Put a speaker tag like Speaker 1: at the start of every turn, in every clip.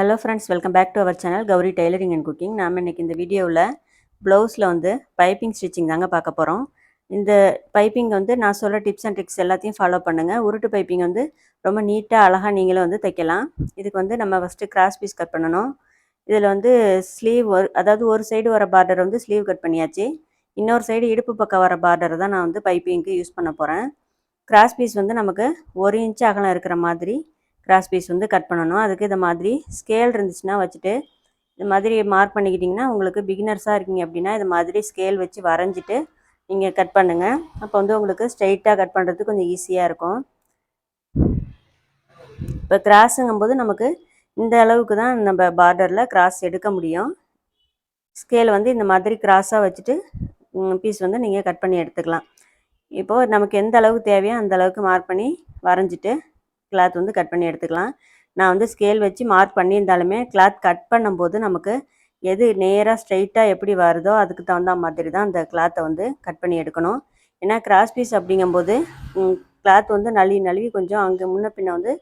Speaker 1: Hello friends welcome back to our channel Gowri tailoring and cooking நாம் இன்றைக்கி இந்த வீடியோவில் ப்ளவுஸில் வந்து பைப்பிங் ஸ்டிச்சிங் தாங்க பார்க்க போகிறோம் இந்த பைப்பிங் வந்து நான் சொல்கிற டிப்ஸ் அண்ட் ட்ரிக்ஸ் எல்லாத்தையும் ஃபாலோ பண்ணுங்கள் உருட்டு பைப்பிங் வந்து ரொம்ப நீட்டாக அழகாக நீங்களும் வந்து தைக்கலாம். இதுக்கு வந்து நம்ம ஃபஸ்ட்டு கிராஸ் பீஸ் கட் பண்ணணும். இதில் வந்து ஸ்லீவ் ஒரு அதாவது ஒரு சைடு வர பார்டர் வந்து ஸ்லீவ் கட் பண்ணியாச்சு. இன்னொரு சைடு இடுப்பு பக்கம் வர பார்டரை தான் நான் வந்து பைப்பிங்க்கு யூஸ் பண்ண போகிறேன் கிராஸ் பீஸ் வந்து நமக்கு ஒரு இன்ச் அகலம் இருக்கிற மாதிரி கிராஸ் பீஸ் வந்து கட் பண்ணணும். அதுக்கு இந்த மாதிரி ஸ்கேல் இருந்துச்சுன்னா வச்சுட்டு இந்த மாதிரி மார்க் பண்ணிக்கிட்டிங்கன்னா உங்களுக்கு பிகினர்ஸாக இருக்கீங்க அப்படின்னா இது மாதிரி ஸ்கேல் வச்சு வரைஞ்சிட்டு நீங்கள் கட் பண்ணுங்கள் அப்போ வந்து உங்களுக்கு ஸ்ட்ரைட்டாக கட் பண்ணுறதுக்கு கொஞ்சம் ஈஸியாக இருக்கும். இப்போ கிராஸுங்கும்போது நமக்கு இந்த அளவுக்கு தான் நம்ம பார்டரில் கிராஸ் எடுக்க முடியும். ஸ்கேல் வந்து இந்த மாதிரி கிராஸாக வச்சுட்டு பீஸ் வந்து நீங்கள் கட் பண்ணி எடுத்துக்கலாம். இப்போது நமக்கு எந்த அளவுக்கு தேவையோ அந்த அளவுக்கு மார்க் பண்ணி வரைஞ்சிட்டு கிளாத் வந்து கட் பண்ணி எடுத்துக்கலாம். நான் வந்து ஸ்கேல் வச்சு மார்க் பண்ணியிருந்தாலுமே கிளாத் கட் பண்ணும்போது நமக்கு எது நேராக ஸ்ட்ரைட்டாக எப்படி வருதோ அதுக்கு தகுந்த மாதிரி தான் அந்த கிளாத்தை வந்து கட் பண்ணி எடுக்கணும். ஏன்னா கிராஸ் பீஸ் அப்படிங்கும்போது கிளாத் வந்து நழுவி நழுவி கொஞ்சம் அங்கே முன்ன பின்ன வந்து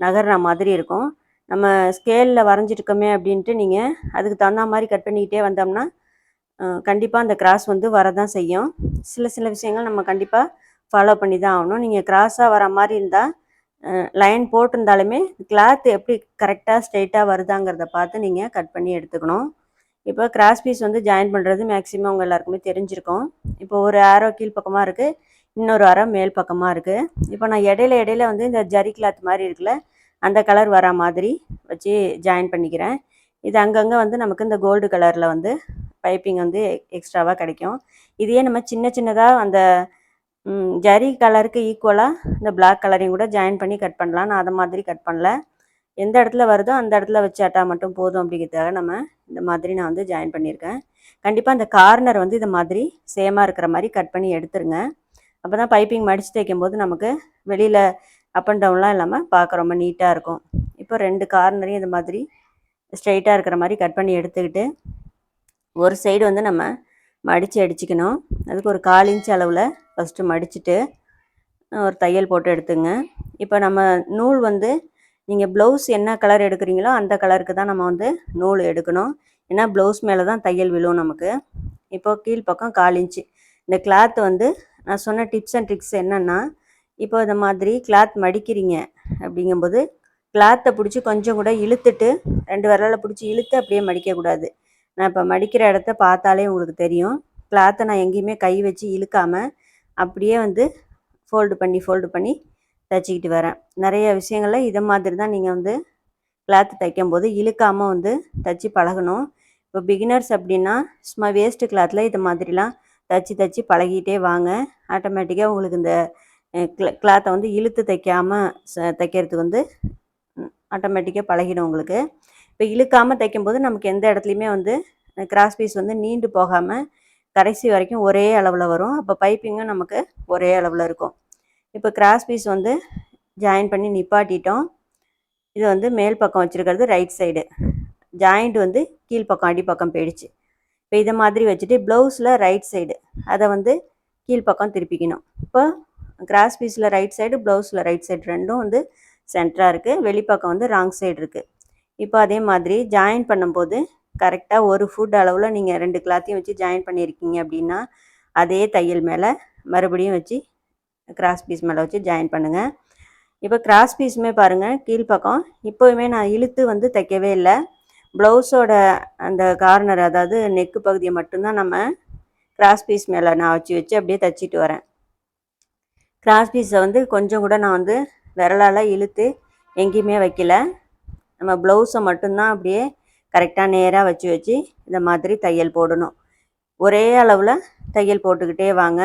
Speaker 1: நகர்ற மாதிரி இருக்கும். நம்ம ஸ்கேலில் வரைஞ்சிருக்கோமே அப்படின்ட்டு நீங்கள் அதுக்கு தகுந்த மாதிரி கட் பண்ணிக்கிட்டே வந்தோம்னா கண்டிப்பாக அந்த கிராஸ் வந்து வரதான் செய்யும். சில சில விஷயங்கள் நம்ம கண்டிப்பாக ஃபாலோ பண்ணி தான் ஆகணும் நீங்கள் கிராஸாக வர மாதிரி இருந்தால் லைன் போட்டிருந்தாலுமே கிளாத் எப்படி கரெக்டாக ஸ்ட்ரெயிட்டாக வருதாங்கிறத பார்த்து நீங்கள் கட் பண்ணி எடுத்துக்கணும். இப்போ கிராஸ் பீஸ் வந்து ஜாயின் பண்ணுறது மேக்ஸிமம் உங்கள் எல்லாருக்குமே தெரிஞ்சிருக்கும். இப்போ ஒரு ஆரோ கீழ் பக்கமாக இருக்குது இன்னொரு ஆரோ மேல் பக்கமாக இருக்குது இப்போ நான் இடையில இடையில வந்து இந்த ஜரி கிளாத் மாதிரி இருக்குல்ல அந்த கலர் வரா மாதிரி வச்சு ஜாயின் பண்ணிக்கிறேன். இது அங்கங்கே வந்து நமக்கு இந்த கோல்டு கலரில் வந்து பைப்பிங் வந்து எக்ஸ்ட்ராவாக கிடைக்கும். இதையே நம்ம சின்ன சின்னதாக அந்த ஜரி கலருக்கு ஈக்குவலாக இந்த பிளாக் கலரையும் கூட ஜாயின் பண்ணி கட் பண்ணலாம். நான் அதை மாதிரி கட் பண்ணல. எந்த இடத்துல வருதோ அந்த இடத்துல வச்சாட்டா மட்டும் போதும் அப்படிங்கிறதுக்காக நம்ம இந்த மாதிரி நான் வந்து ஜாயின் பண்ணியிருக்கேன். கண்டிப்பாக அந்த கார்னர் வந்து இது மாதிரி சேமாக இருக்கிற மாதிரி கட் பண்ணி எடுத்துருங்க. அப்போ தான் பைப்பிங் மடித்து தைக்கும் போது நமக்கு வெளியில் அப் அண்ட் டவுன்லாம் இல்லாமல் பார்க்க ரொம்ப நீட்டாக இருக்கும். இப்போ ரெண்டு கார்னரையும் இது மாதிரி ஸ்ட்ரைட்டாக இருக்கிற மாதிரி கட் பண்ணி எடுத்துக்கிட்டு ஒரு சைடு வந்து நம்ம மடித்து அடிச்சுக்கணும். அதுக்கு ஒரு கால் இன்ச் அளவில் ஃபஸ்ட்டு மடிச்சுட்டு ஒரு தையல் போட்டு எடுத்துங்க. இப்போ நம்ம நூல் வந்து நீங்கள் ப்ளவுஸ் என்ன கலர் எடுக்கிறீங்களோ அந்த கலருக்கு தான் நம்ம வந்து நூல் எடுக்கணும். ஏன்னா ப்ளவுஸ் மேலே தான் தையல் விழும் நமக்கு. இப்போது கீழ்ப்பக்கம் கால் இன்ச்சு. இந்த கிளாத் வந்து நான் சொன்ன டிப்ஸ் அண்ட் ட்ரிக்ஸ் என்னென்னா இப்போ இந்த மாதிரி கிளாத் மடிக்கிறீங்க அப்படிங்கும்போது கிளாத்தை பிடிச்சி கொஞ்சம் கூட இழுத்துட்டு ரெண்டு விரலில் பிடிச்சி இழுத்து அப்படியே மடிக்கக்கூடாது. நான் இப்போ மடிக்கிற இடத்த பார்த்தாலே உங்களுக்கு தெரியும். கிளாத்தை நான் எங்கேயுமே கை வச்சு இழுக்காமல் அப்படியே வந்து ஃபோல்டு பண்ணி ஃபோல்டு பண்ணி தைச்சிக்கிட்டு வரேன். நிறைய விஷயங்களில் இதை மாதிரி தான் நீங்கள் வந்து கிளாத் தைக்கும் போது இழுக்காமல் வந்து தைச்சி பழகணும். இப்போ பிகினர்ஸ் அப்படின்னா சும்மா வேஸ்ட்டு கிளாத்தில் இது மாதிரிலாம் தைச்சி தைச்சி பழகிட்டே வாங்க. ஆட்டோமேட்டிக்காக உங்களுக்கு இந்த கிளாத்தை வந்து இழுத்து தைக்காமல் தைக்கிறதுக்கு வந்து ஆட்டோமேட்டிக்காக பழகிடும் உங்களுக்கு. இப்போ இழுக்காமல் தைக்கும்போது நமக்கு எந்த இடத்துலையுமே வந்து கிராஸ் பீஸ் வந்து நீண்டு போகாமல் கடைசி வரைக்கும் ஒரே அளவில் வரும். அப்போ பைப்பிங்கும் நமக்கு ஒரே அளவில் இருக்கும். இப்போ கிராஸ் பீஸ் வந்து ஜாயின் பண்ணி நிப்பாட்டிட்டோம். இது வந்து மேல் பக்கம் வச்சுருக்கிறது ரைட் சைடு. ஜாயிண்ட் வந்து கீழ்ப்பக்கம் அடிப்பக்கம் போயிடுச்சு. இப்போ இதை மாதிரி வச்சுட்டு ப்ளவுஸில் ரைட் சைடு அதை வந்து கீழ்ப்பக்கம் திருப்பிக்கணும். இப்போ கிராஸ் பீஸில் ரைட் சைடு ப்ளவுஸில் ரைட் சைடு ரெண்டும் வந்து சென்டராக இருக்குது வெளிப்பக்கம் வந்து ராங் சைடு இருக்குது இப்போ அதே மாதிரி ஜாயின் பண்ணும்போது கரெக்டாக ஒரு ஃபுட் அளவில் நீங்கள் ரெண்டு கிளாத்தையும் வச்சு ஜாயின் பண்ணியிருக்கீங்க அப்படின்னா அதே தையல் மேலே மறுபடியும் வச்சு கிராஸ் பீஸ் மேலே வச்சு ஜாயின் பண்ணுங்கள் இப்போ கிராஸ் பீஸுமே பாருங்கள் கீழ்ப்பக்கம். இப்போவுமே நான் இழுத்து வந்து தைக்கவே இல்லை. ப்ளவுஸோட அந்த கார்னர் அதாவது நெக்கு பகுதியை மட்டும்தான் நம்ம கிராஸ் பீஸ் மேலே நான் வச்சு வச்சு அப்படியே தைச்சிட்டு வரேன். கிராஸ் பீஸை வந்து கொஞ்சம் கூட நான் வந்து விரலால் இழுத்து எங்கேயுமே வைக்கல. நம்ம ப்ளவுஸை மட்டும்தான் அப்படியே கரெக்டாக நேராக வச்சு வச்சு இந்த மாதிரி தையல் போடணும். ஒரே அளவில் தையல் போட்டுக்கிட்டே வாங்க.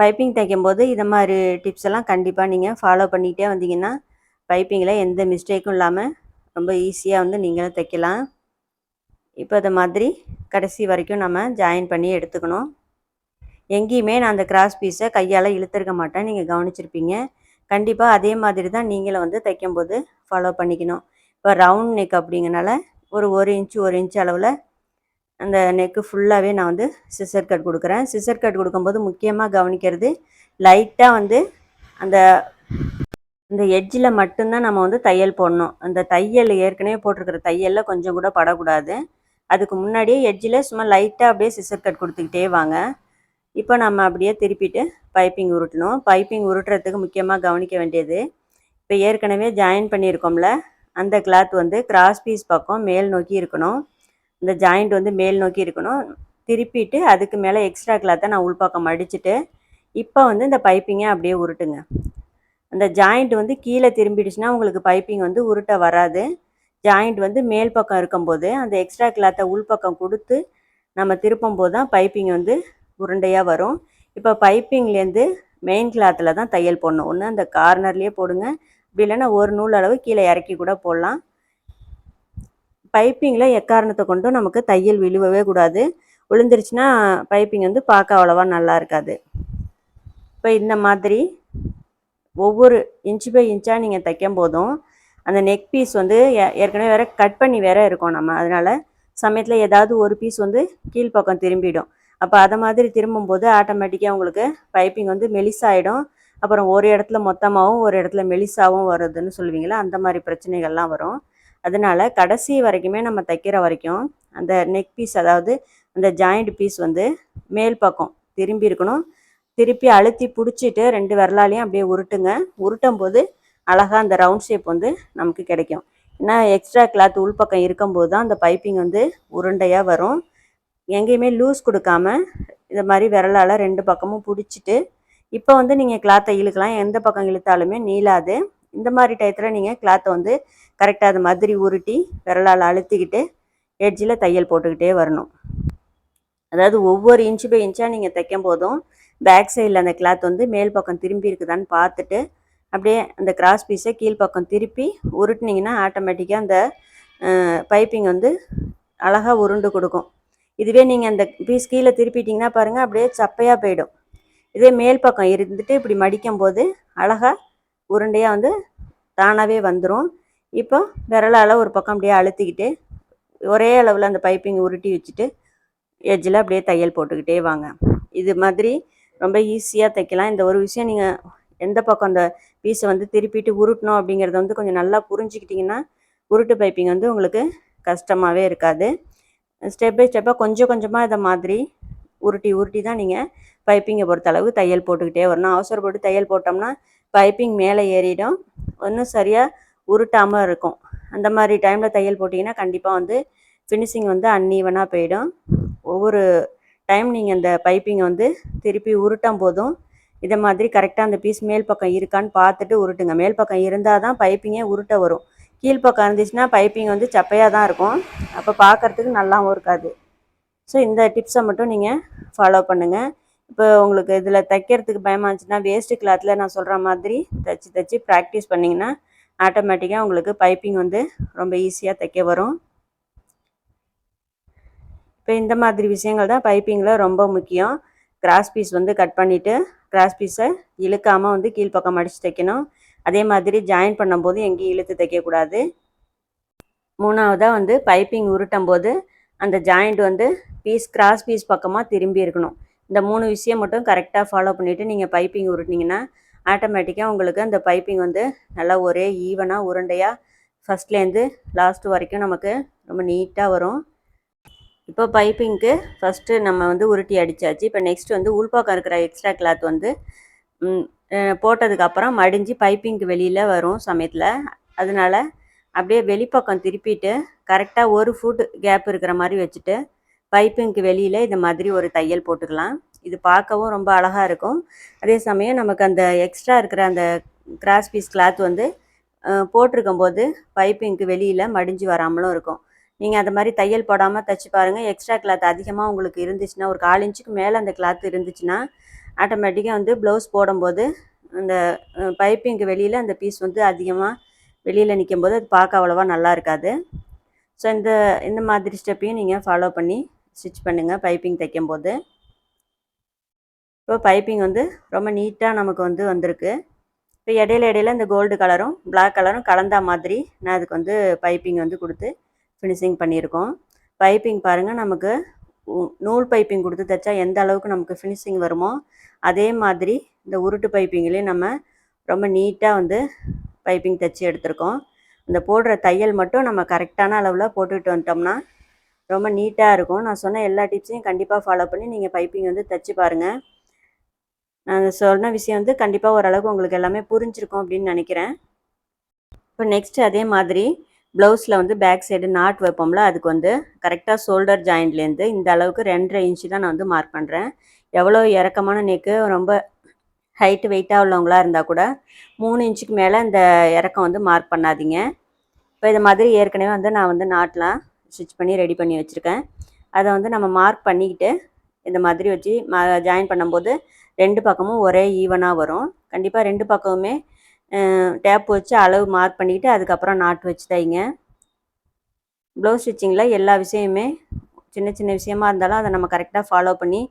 Speaker 1: பைப்பிங் தைக்கும்போது இதை மாதிரி டிப்ஸ் எல்லாம் கண்டிப்பாக நீங்கள் ஃபாலோ பண்ணிகிட்டே வந்தீங்கன்னா பைப்பிங்கில் எந்த மிஸ்டேக்கும் இல்லாமல் ரொம்ப ஈஸியாக வந்து நீங்களும் தைக்கலாம். இப்போ இதை மாதிரி கடைசி வரைக்கும் நம்ம ஜாயின் பண்ணி எடுத்துக்கணும். எங்கேயுமே நான் அந்த கிராஸ் பீஸை கையால் இழுத்துருக்க மாட்டேன். நீங்கள் கவனிச்சிருப்பீங்க. கண்டிப்பாக அதே மாதிரி தான் நீங்களும் வந்து தைக்கும்போது ஃபாலோ பண்ணிக்கணும். இப்போ ரவுண்ட் நெக் அப்படிங்கனால ஒரு ஒரு இன்ச்சு ஒரு இன்ச்சு அளவில் அந்த நெக்கு ஃபுல்லாகவே நான் வந்து சிசர் கட் கொடுக்குறேன். சிசர் கட் கொடுக்கும்போது முக்கியமாக கவனிக்கிறது லைட்டாக வந்து அந்த இந்த எட்ஜில் மட்டும்தான் நம்ம வந்து தையல் போடணும். அந்த தையல் ஏற்கனவே போட்டிருக்கிற தையலில் கொஞ்சம் கூட படக்கூடாது. அதுக்கு முன்னாடியே எட்ஜில் சும்மா லைட்டாக அப்படியே சிசர் கட் கொடுத்துக்கிட்டே வாங்க. இப்போ நம்ம அப்படியே திருப்பிட்டு பைப்பிங் உருட்டணும். பைப்பிங் உருட்டுறதுக்கு முக்கியமாக கவனிக்க வேண்டியது இப்போ ஏற்கனவே ஜாயின் பண்ணியிருக்கோம்ல அந்த கிளாத் வந்து கிராஸ் பீஸ் பக்கம் மேல் நோக்கி இருக்கணும். இந்த ஜாயிண்ட் வந்து மேல் நோக்கி இருக்கணும். திருப்பிட்டு அதுக்கு மேலே எக்ஸ்ட்ரா கிளாத்தை நான் உள்பக்கம் அடிச்சுட்டு இப்போ வந்து இந்த பைப்பிங்கை அப்படியே உருட்டுங்க. அந்த ஜாயிண்ட் வந்து கீழே திரும்பிடுச்சுன்னா உங்களுக்கு பைப்பிங் வந்து உருட்ட வராது. ஜாயிண்ட் வந்து மேல் பக்கம் இருக்கும்போது அந்த எக்ஸ்ட்ரா கிளாத்தை உள்பக்கம் கொடுத்து நம்ம திருப்பும் போது தான் பைப்பிங் வந்து உருண்டையாக வரும். இப்போ பைப்பிங்லேருந்து மெயின் கிளாத்தில் தான் தையல் போடணும். ஒன்று அந்த கார்னர்லேயே போடுங்க. அப்படி இல்லைன்னா ஒரு நூல் அளவு கீழே இறக்கி கூட போடலாம். பைப்பிங்கில் எக்காரணத்தை கொண்டும் நமக்கு தையல் விழுவவே கூடாது. விழுந்துருச்சுன்னா பைப்பிங் வந்து பார்க்க அவ்வளோவா நல்லா இருக்காது. இப்போ இந்த மாதிரி ஒவ்வொரு இன்ச்சு பை இன்ச்சாக நீங்கள் தைக்கும் போதும் அந்த நெக் பீஸ் வந்து ஏற்கனவே வேறு கட் பண்ணி வேற இருக்கோம் நம்ம. அதனால் சமயத்தில் ஏதாவது ஒரு பீஸ் வந்து கீழ்ப்பக்கம் திரும்பிடும். அப்போ அதை மாதிரி திரும்பும்போது ஆட்டோமேட்டிக்காக உங்களுக்கு பைப்பிங் வந்து மெலிசாயிடும். அப்புறம் ஒரு இடத்துல மொத்தமாகவும் ஒரு இடத்துல மெலிசாகவும் வருதுன்னு சொல்லுவீங்களா அந்த மாதிரி பிரச்சனைகள்லாம் வரும். அதனால் கடைசி வரைக்குமே நம்ம தைக்கிற வரைக்கும் அந்த நெக் பீஸ் அதாவது அந்த ஜாயிண்ட் பீஸ் வந்து மேல் பக்கம் திரும்பி இருக்கணும். திருப்பி அழுத்தி பிடிச்சிட்டு ரெண்டு விரலாலையும் அப்படியே உருட்டுங்க. உருட்டும் போது அழகாக அந்த ரவுண்ட் ஷேப் வந்து நமக்கு கிடைக்கும். ஏன்னா எக்ஸ்ட்ரா கிளாத் உள்பக்கம் இருக்கும்போது தான் அந்த பைப்பிங் வந்து உருண்டையாக வரும். எங்கேயுமே லூஸ் கொடுக்காம இந்த மாதிரி விரலால் ரெண்டு பக்கமும் பிடிச்சிட்டு இப்போ வந்து நீங்கள் கிளாத்தை இழுக்கலாம். எந்த பக்கம் இழுத்தாலுமே நீளாது. இந்த மாதிரி டயத்தில் நீங்கள் கிளாத்தை வந்து கரெக்டாக அது மாதிரி உருட்டி விரலால் அழுத்திக்கிட்டு எட்ஜில் தையல் போட்டுக்கிட்டே வரணும். அதாவது ஒவ்வொரு இன்ச்சு பை இன்ச்சாக நீங்கள் தைக்கும் போதும் பேக் சைடில் அந்த கிளாத் வந்து மேல் பக்கம் திரும்பி இருக்குதான்னு பார்த்துட்டு அப்படியே அந்த கிராஸ் பீஸை கீழ்ப்பக்கம் திருப்பி உருட்டினீங்கன்னா ஆட்டோமேட்டிக்காக அந்த பைப்பிங் வந்து அழகாக உருண்டு கொடுக்கும். இதுவே நீங்கள் அந்த பீஸ் கீழே திருப்பிட்டிங்கன்னா பாருங்கள் அப்படியே சப்பையாக போயிடும். இதே மேல் பக்கம் இருந்துட்டு இப்படி மடிக்கும் போது அழகாக உருண்டையாக வந்து தானாகவே வந்துடும் இப்போ விரலால் ஒரு பக்கம் அப்படியே அழுத்திக்கிட்டு ஒரே அளவில் அந்த பைப்பிங் உருட்டி வச்சுட்டு எஜ்ஜில் அப்படியே தையல் போட்டுக்கிட்டே வாங்க. இது மாதிரி ரொம்ப ஈஸியாக தைக்கலாம். இந்த ஒரு விஷயம் நீங்கள் எந்த பக்கம் அந்த பீஸை வந்து திருப்பிட்டு உருட்டணும் அப்படிங்கிறத வந்து கொஞ்சம் நல்லா புரிஞ்சுக்கிட்டிங்கன்னா உருட்டு பைப்பிங் வந்து உங்களுக்கு கஷ்டமாகவே இருக்காது. ஸ்டெப் பை ஸ்டெப்பாக கொஞ்சம் கொஞ்சமாக இதை மாதிரி உருட்டி உருட்டி தான் நீங்கள் பைப்பிங்கை பொறுத்தளவு தையல் போட்டுக்கிட்டே வரணும். அவசரப்பட்டு தையல் போட்டோம்னா பைப்பிங் மேலே ஏறிடும். ஒன்றும் சரியாக உருட்டாமல் இருக்கும். அந்த மாதிரி டைமில் தையல் போட்டிங்கன்னா கண்டிப்பாக வந்து ஃபினிஷிங் வந்து அன்ஈவனாக போயிடும். ஒவ்வொரு டைம் நீங்கள் அந்த பைப்பிங்கை வந்து திருப்பி உருட்டும் போதும் இதை மாதிரி கரெக்டாக அந்த பீஸ் மேல் பக்கம் இருக்கான்னு பார்த்துட்டு உருட்டுங்க. மேல் பக்கம் இருந்தால் தான் பைப்பிங்கே உருட்ட வரும். கீழ்ப்பக்கம் இருந்துச்சுன்னா பைப்பிங் வந்து சப்பையாக தான் இருக்கும். அப்போ பார்க்குறதுக்கு நல்லாவும் இருக்காது. ஸோ இந்த டிப்ஸை மட்டும் நீங்கள் ஃபாலோ பண்ணுங்கள் இப்போ உங்களுக்கு இதில் தைக்கிறதுக்கு பயமாக இருந்துச்சுன்னா வேஸ்ட்டு கிளாத்தில் நான் சொல்கிற மாதிரி தைச்சி தைச்சி ப்ராக்டிஸ் பண்ணிங்கன்னா ஆட்டோமேட்டிக்காக உங்களுக்கு பைப்பிங் வந்து ரொம்ப ஈஸியாக தைக்க வரும். இப்போ இந்த மாதிரி விஷயங்கள் தான் பைப்பிங்கில் ரொம்ப முக்கியம். கிராஸ் பீஸ் வந்து கட் பண்ணிவிட்டு கிராஸ் பீஸை இழுக்காமல் வந்து கீழ்ப்பக்கம் அடித்து தைக்கணும். அதே மாதிரி ஜாயின் பண்ணும்போது எங்கேயும் இழுத்து தைக்கக்கூடாது. மூணாவதாக வந்து பைப்பிங் உருட்டும் போது அந்த ஜாயிண்ட் வந்து பீஸ் கிராஸ் பீஸ் பக்கமாக திரும்பி இருக்கணும். இந்த மூணு விஷயம் மட்டும் கரெக்டாக ஃபாலோ பண்ணிவிட்டு நீங்கள் பைப்பிங் உருட்டினீங்கன்னா ஆட்டோமேட்டிக்காக உங்களுக்கு அந்த பைப்பிங் வந்து நல்லா ஒரே ஈவனாக உருண்டையாக ஃபஸ்ட்லேருந்து லாஸ்ட்டு வரைக்கும் நமக்கு ரொம்ப நீட்டாக வரும். இப்போ பைப்பிங்க்கு ஃபஸ்ட்டு நம்ம வந்து உருட்டி அடித்தாச்சு இப்போ நெக்ஸ்ட் வந்து உள்பாக்கம் இருக்கிற எக்ஸ்ட்ரா கிளாத் வந்து போட்டதுக்கப்புறம் மடிஞ்சு பைப்பிங்க்கு வெளியில் வரும் சமயத்தில். அதனால் அப்படியே வெளிப்பக்கம் திருப்பிட்டு கரெக்டாக ஒரு ஃபுட் கேப் இருக்கிற மாதிரி வச்சுட்டு பைப்பிங்க்கு வெளியில் இந்த மாதிரி ஒரு தையல் போட்டுக்கலாம். இது பார்க்கவும் ரொம்ப அழகாக இருக்கும். அதே சமயம் நமக்கு அந்த எக்ஸ்ட்ரா இருக்கிற அந்த கிராஸ் பீஸ் கிளாத் வந்து போட்டிருக்கும் போது பைப்பிங்க்கு வெளியில் மடிஞ்சு வராமலும் இருக்கும். நீங்கள் அந்த மாதிரி தையல் போடாமல் தைச்சி பாருங்கள் எக்ஸ்ட்ரா கிளாத் அதிகமாக உங்களுக்கு இருந்துச்சுன்னா ஒரு கால் இன்ச்சுக்கு மேலே அந்த கிளாத் இருந்துச்சுன்னா ஆட்டோமேட்டிக்காக வந்து ப்ளவுஸ் போடும்போது அந்த பைப்பிங்க்கு வெளியில் அந்த பீஸ் வந்து அதிகமாக வெளியில் நிற்கும் போது அது பார்க்க அவ்வளோவா நல்லா இருக்காது. ஸோ இந்த இந்த மாதிரி ஸ்டெப்பையும் நீங்கள் ஃபாலோ பண்ணி ஸ்டிச் பண்ணுங்கள் பைப்பிங் தைக்கும்போது. இப்போ பைப்பிங் வந்து ரொம்ப நீட்டாக நமக்கு வந்து வந்திருக்கு. இப்போ இடையில இடையில இந்த கோல்டு கலரும் பிளாக் கலரும் கலந்தா மாதிரி நான் அதுக்கு வந்து பைப்பிங் வந்து கொடுத்து ஃபினிஷிங் பண்ணியிருக்கோம். பைப்பிங் பாருங்கள் நமக்கு நூல் பைப்பிங் கொடுத்து தைச்சா எந்த அளவுக்கு நமக்கு ஃபினிஷிங் வருமோ அதே மாதிரி இந்த உருட்டு பைப்பிங்லேயும் நம்ம ரொம்ப நீட்டாக வந்து பைப்பிங் தைச்சி எடுத்திருக்கோம். இந்த போடுற தையல் மட்டும் நம்ம கரெக்டான அளவில் போட்டுக்கிட்டு வந்துட்டோம்னா ரொம்ப நீட்டாக இருக்கும். நான் சொன்ன எல்லா டிப்ஸையும் கண்டிப்பாக ஃபாலோ பண்ணி நீங்கள் பைப்பிங் வந்து தைச்சி பாருங்கள் நான் சொன்ன விஷயம் வந்து கண்டிப்பாக ஓரளவுக்கு உங்களுக்கு எல்லாமே புரிஞ்சிருக்கும் அப்படின்னு நினைக்கிறேன். இப்போ நெக்ஸ்ட் அதே மாதிரி ப்ளவுஸில் வந்து பேக் சைடு நாட் வைப்போம்ல அதுக்கு வந்து கரெக்டாக ஷோல்டர் ஜாயிண்ட்லேருந்து இந்த அளவுக்கு ரெண்டரை இன்ச்சு தான் நான் வந்து மார்க் பண்ணுறேன் எவ்வளோ இறக்கமான நெக்கு ரொம்ப ஹைட்டு வெயிட்டாக உள்ளவங்களாக இருந்தால் கூட மூணு இன்ச்சுக்கு மேலே இந்த இறக்கம் வந்து மார்க் பண்ணாதீங்க. இப்போ இது மாதிரி ஏற்கனவே வந்து நான் வந்து நாட்லாம் ஸ்டிச் பண்ணி ரெடி பண்ணி வச்சுருக்கேன். அதை வந்து நம்ம மார்க் பண்ணிக்கிட்டு இந்த மாதிரி வச்சு மா ஜாயின் பண்ணும்போது ரெண்டு பக்கமும் ஒரே ஈவனாக வரும். கண்டிப்பாக ரெண்டு பக்கமுமே டேப் வச்சு அளவு மார்க் பண்ணிக்கிட்டு அதுக்கப்புறம் நாட்டு வச்சு தைங்க ப்ளவுஸ் ஸ்டிச்சிங்கில் எல்லா விஷயமே சின்ன சின்ன விஷயமா இருந்தாலும் அதை நம்ம கரெக்டாக ஃபாலோ பண்ணி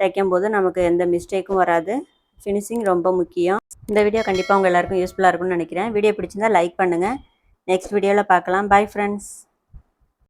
Speaker 1: தைக்கும்போது நமக்கு எந்த மிஸ்டேக்கும் வராது. ஃபினிஷிங் ரொம்ப முக்கியம். இந்த வீடியோ கண்டிப்பாக உங்கள் எல்லாருக்கும் யூஸ்ஃபுல்லாக இருக்கும்னு நினைக்கிறேன். வீடியோ பிடிச்சிருந்தா லைக் பண்ணுங்கள் நெக்ஸ்ட் வீடியோவில் பார்க்கலாம். Bye friends